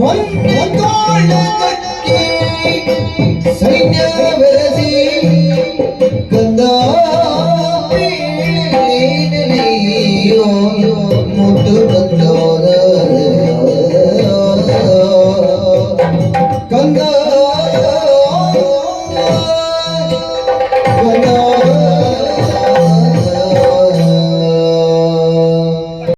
Monday.